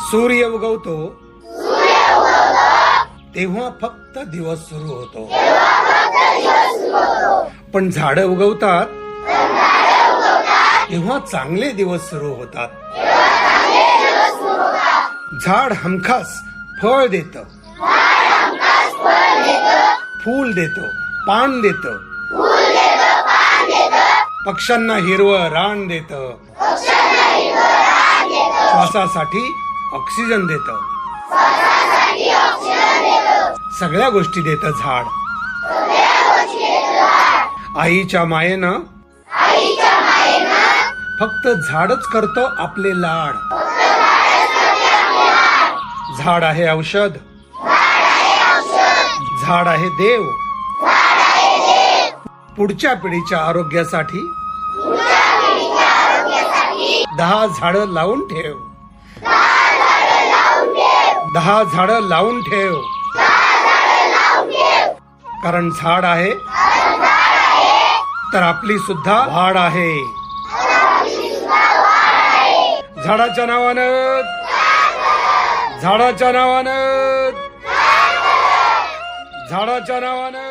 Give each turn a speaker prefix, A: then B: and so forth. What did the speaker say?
A: सूर्य उगवतो. तेव्हा फक्त दिवस सुरू होतो. पण झाडं उगवतात. तेव्हा चांगले दिवस सुरू होतात. झाड हमखास फळ देत. फूल देत पान देत. पक्ष्यांना हिरवं रान देत. श्वासासाठी ऑक्सिजन देत. सगळ्या गोष्टी देत झाड. आईच्या मायेनं फक्त झाडच करतो आपले लाड. झाड आहे औषध. झाड आहे देव. पुढच्या पिढीच्या आरोग्यासाठी दहा झाडं लावून ठेव. दहा झाडं लावून ठेव. कारण झाड आहे. तर आपली सुद्धा वाढ आहे. झाडाच्या नावानं. झाडाच्या नावानं. झाडाच्या नावानं.